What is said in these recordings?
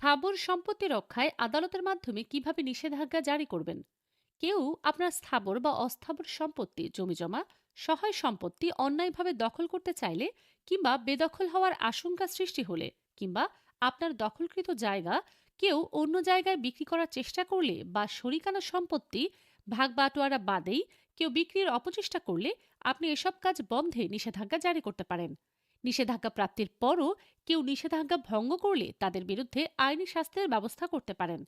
স্থাবর সম্পত্তি রক্ষায় আদালতের মাধ্যমে কীভাবে নিষেধাজ্ঞা জারি করবেন? কেউ আপনার স্থাবর বা অস্থাবর সম্পত্তি, জমিজমা, সহায় সম্পত্তি অন্যায়ভাবে দখল করতে চাইলে কিংবা বেদখল হওয়ার আশঙ্কা সৃষ্টি হলে কিংবা আপনার দখলকৃত জায়গা কেউ অন্য জায়গায় বিক্রি করার চেষ্টা করলে বা শরিকানা সম্পত্তি ভাগ বাটোয়ারা বাদেই কেউ বিক্রির অপচেষ্টা করলে আপনি এসব কাজ বন্ধে নিষেধাজ্ঞা জারি করতে পারেন। নিষেধাজ্ঞা প্রাপ্তির পরও কেউ নিষেধাজ্ঞা ভঙ্গ করলে তাদের বিরুদ্ধে আইনি শাস্তির ব্যবস্থা করতে পারেন।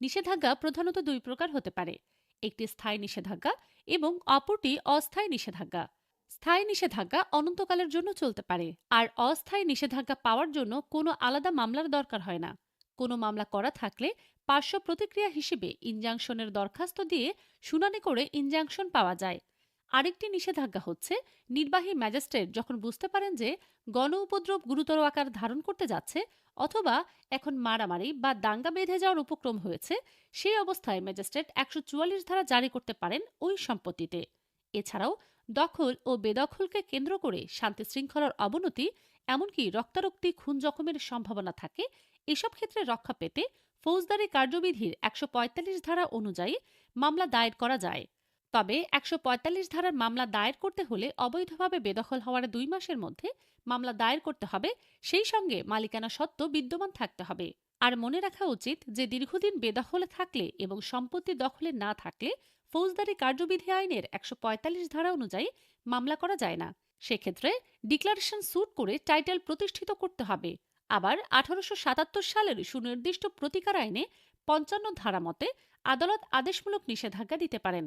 নিষেধাজ্ঞা প্রধানত দুই প্রকার হতে পারে, একটি স্থায়ী নিষেধাজ্ঞা এবং অপরটি অস্থায়ী নিষেধাজ্ঞা। স্থায়ী নিষেধাজ্ঞা অনন্তকালের জন্য চলতে পারে, আর অস্থায়ী নিষেধাজ্ঞা পাওয়ার জন্য কোনো আলাদা মামলার দরকার হয় না। কোনো মামলা করা থাকলে পার্শ্ব প্রতিক্রিয়া হিসেবে ইনজাংশনের দরখাস্ত দিয়ে শুনানি করে ইনজাংশন পাওয়া যায়। আরেকটি নিষেধাজ্ঞা হচ্ছে, নির্বাহী ম্যাজিস্ট্রেট যখন বুঝতে পারেন যে গণ উপদ্রব গুরুতর আকার ধারণ করতে যাচ্ছে অথবা এখন মারামারি বা দাঙ্গা বেঁধে যাওয়ার উপক্রম হয়েছে, সেই অবস্থায় ম্যাজিস্ট্রেট একশো চুয়াল্লিশ ধারা জারি করতে পারেন ওই সম্পত্তিতে। এছাড়াও দখল ও বেদখলকে কেন্দ্র করে শান্তি শৃঙ্খলার অবনতি, এমনকি রক্তারক্তি, খুন জখমের সম্ভাবনা থাকে, এসব ক্ষেত্রে রক্ষা পেতে ফৌজদারি কার্যবিধির একশো পঁয়তাল্লিশ ধারা অনুযায়ী মামলা দায়ের করা যায়। তবে একশো পঁয়তাল্লিশ ধারার মামলা দায়ের করতে হলে অবৈধভাবে বেদখল হওয়ার দুই মাসের মধ্যে মামলা দায়ের করতে হবে, সেই সঙ্গে মালিকানা সত্ত্ব বিদ্যমান থাকতে হবে। আর মনে রাখা উচিত যে দীর্ঘদিন বেদখলে থাকলে এবং সম্পত্তি দখলে না থাকলে ফৌজদারি কার্যবিধি আইনের একশো পঁয়তাল্লিশ ধারা অনুযায়ী মামলা করা যায় না। সেক্ষেত্রে ডিক্লারেশন স্যুট করে টাইটেল প্রতিষ্ঠিত করতে হবে। আবার আঠারোশো সাতাত্তর সালের সুনির্দিষ্ট প্রতিকার আইনে পঞ্চান্ন ধারা মতে আদালত আদেশমূলক নিষেধাজ্ঞা দিতে পারেন।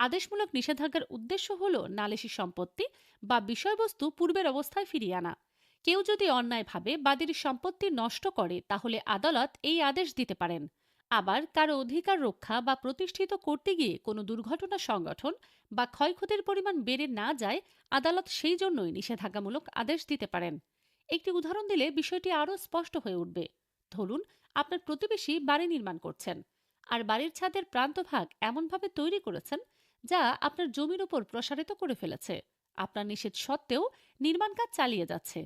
আদেশমূলক নিষেধাজ্ঞার উদ্দেশ্য হল নালিশি সম্পত্তি বা বিষয়বস্তু পূর্বের অবস্থায় ফিরিয়ে আনা। কেউ যদি অন্যায়ভাবে বাদীর সম্পত্তি নষ্ট করে, তাহলে আদালত এই আদেশ দিতে পারেন। আবার কারও অধিকার রক্ষা বা প্রতিষ্ঠিত করতে গিয়ে কোনো দুর্ঘটনা, সংগঠন বা ক্ষয়ক্ষতির পরিমাণ বেড়ে না যায়, আদালত সেই জন্যই নিষেধাজ্ঞামূলক আদেশ দিতে পারেন। একটি উদাহরণ দিলে বিষয়টি আরও স্পষ্ট হয়ে উঠবে। ধরুন, আপনার প্রতিবেশী বাড়ি নির্মাণ করছেন, আর বাড়ির ছাদের প্রান্তভাগ এমনভাবে তৈরি করেছেন যা আপনার জমির উপর প্রসারিত করে ফেলেছে। আপনার নিষেধ সত্ত্বেও নির্মাণ কাজ চালিয়ে যাচ্ছে।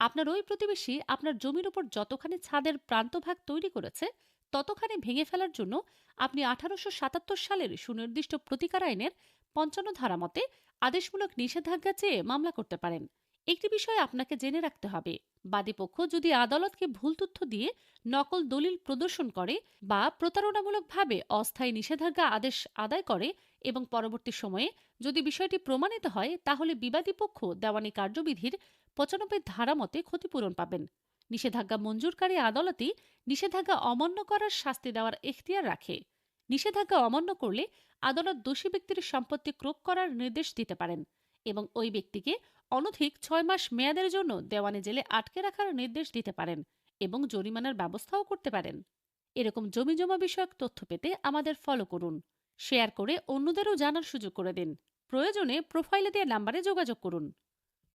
আপনার ওই প্রতিবেশী আপনার জমির উপর যতখানি ছাদের প্রান্তভাগ তৈরি করেছে, ততখানি ভেঙে ফেলার জন্য আপনি আঠারোশো সাতাত্তর সালের সুনির্দিষ্ট প্রতিকার আইনের পঞ্চান্ন ধারা মতে আদেশমূলক নিষেধাজ্ঞা চেয়ে মামলা করতে পারেন। একটি বিষয় আপনাকে জেনে রাখতে হবে। বাদীপক্ষ যদি আদালতকে ভুল তথ্য দিয়ে নকল দলিল প্রদর্শন করে বা প্রতারণামূলকভাবে অস্থায়ী নিষেধাজ্ঞা আদেশ আদায় করে এবং পরবর্তী সময়ে যদি বিষয়টি প্রমাণিত হয়, তাহলে বিবাদী পক্ষ দেওয়ানি কার্যবিধির পঁচানব্বই ধারা মতে ক্ষতিপূরণ পাবেন। নিষেধাজ্ঞা মঞ্জুরকারী আদালতই নিষেধাজ্ঞা অমান্য করার শাস্তি দেওয়ার এখতিয়ার রাখে। নিষেধাজ্ঞা অমান্য করলে আদালত দোষী ব্যক্তির সম্পত্তি ক্রোক করার নির্দেশ দিতে পারেন। এবং ওই ব্যক্তিকে অনধিক ছয় মাস মেয়াদের জন্য দেওয়ানি জেলে আটকে রাখার নির্দেশ দিতে পারেন এবং জরিমানার ব্যবস্থাও করতে পারেন। এরকম জমি জমা বিষয়ক তথ্য পেতে আমাদের ফলো করুন শেয়ার করে অন্যদেরও জানার সুযোগ করে দিন। প্রয়োজনে প্রোফাইলে দেওয়া নাম্বারে যোগাযোগ করুন।